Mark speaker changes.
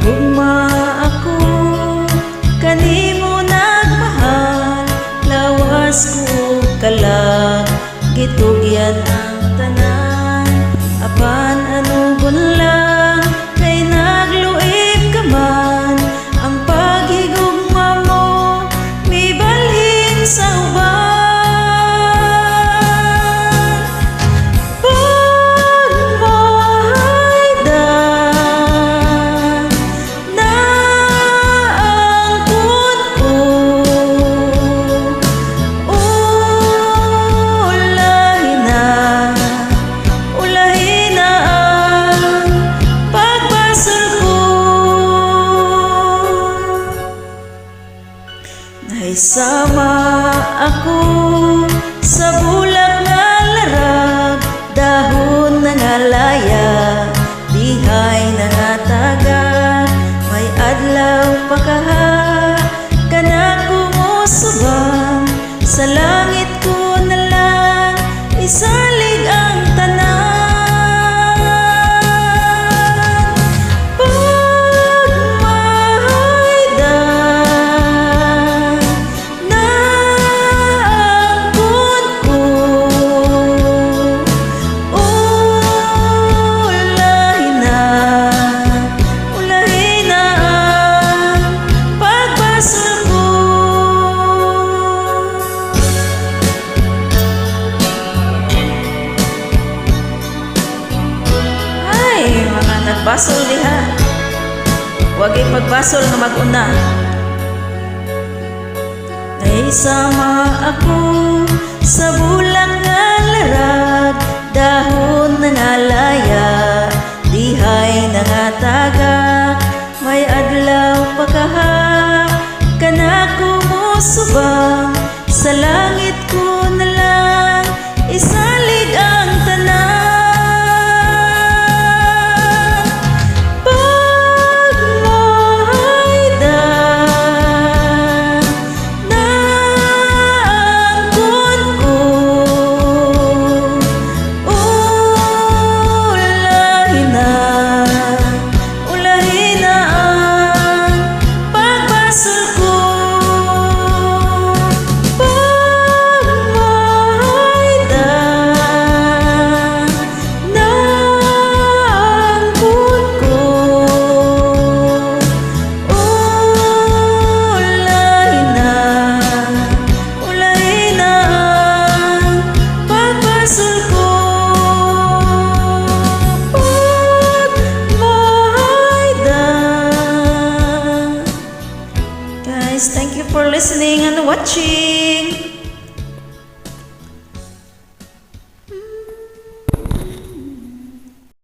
Speaker 1: Gugma ako. Kanimo nagmahal lawas ko kalag. Gitugyan ang tanan. Apan anugon lang Naisama ako sa bulak nagbasol diha. Huwag pagbasol nga mag-una. Naisama ako sa bulak nga larag, dahon na nga laya, dihay na nga tagak, may adlaw pa kaha, kana kumusubang, sa langit ko listening and watching.